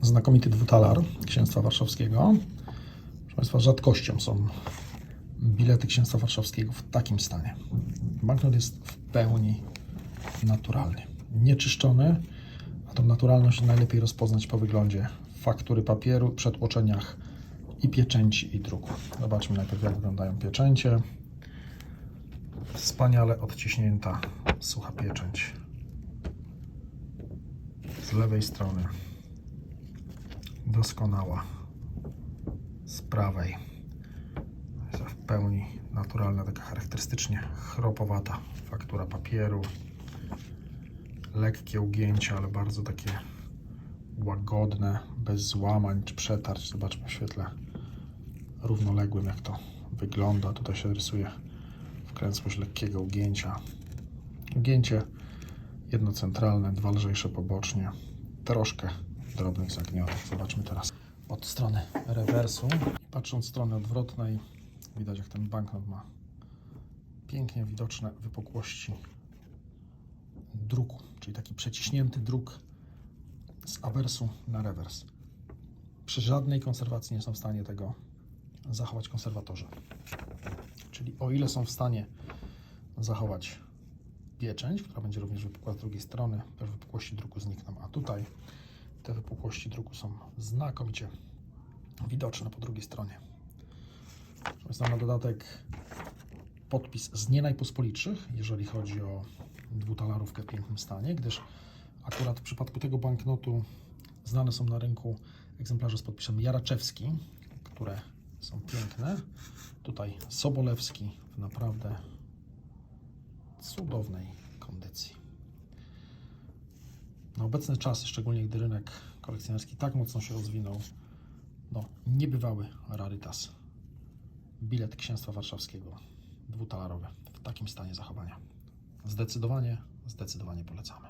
znakomity dwutalar Księstwa Warszawskiego. Proszę Państwa, rzadkością są bilety Księstwa Warszawskiego w takim stanie. Banknot jest w pełni naturalny, nieczyszczony, a tą naturalność najlepiej rozpoznać po wyglądzie faktury papieru, przetłoczeniach i pieczęci i druku. Zobaczmy najpierw jak wyglądają pieczęcie. Wspaniale odciśnięta sucha pieczęć. Z lewej strony doskonała. Z prawej w pełni naturalna, taka charakterystycznie chropowata faktura papieru. Lekkie ugięcia, ale bardzo takie łagodne, bez złamań czy przetarć. Zobaczmy w świetle równoległym, jak to wygląda. Tutaj się rysuje wkręcłość lekkiego ugięcia. Ugięcie jednocentralne, dwa lżejsze pobocznie, troszkę drobnych zagniotów. Zobaczmy teraz od strony rewersu. Patrząc od strony odwrotnej, widać jak ten banknot ma pięknie widoczne wypukłości druku, czyli taki przeciśnięty druk z awersu na rewers. Przy żadnej konserwacji nie są w stanie tego zachować konserwatorzy. Czyli o ile są w stanie zachować pieczęć, która będzie również wypukła z drugiej strony, te wypukłości druku znikną, a tutaj te wypukłości druku są znakomicie widoczne po drugiej stronie. Jest na dodatek podpis z nie najpospolitszych, jeżeli chodzi o dwutalarówkę w pięknym stanie, gdyż akurat w przypadku tego banknotu znane są na rynku egzemplarze z podpisem Jaraczewski, które są piękne. Tutaj Sobolewski w naprawdę cudownej kondycji. Na obecne czasy, szczególnie gdy rynek kolekcjonerski tak mocno się rozwinął, no, niebywały rarytas. Bilet Księstwa Warszawskiego dwutalarowy w takim stanie zachowania. Zdecydowanie, zdecydowanie polecamy.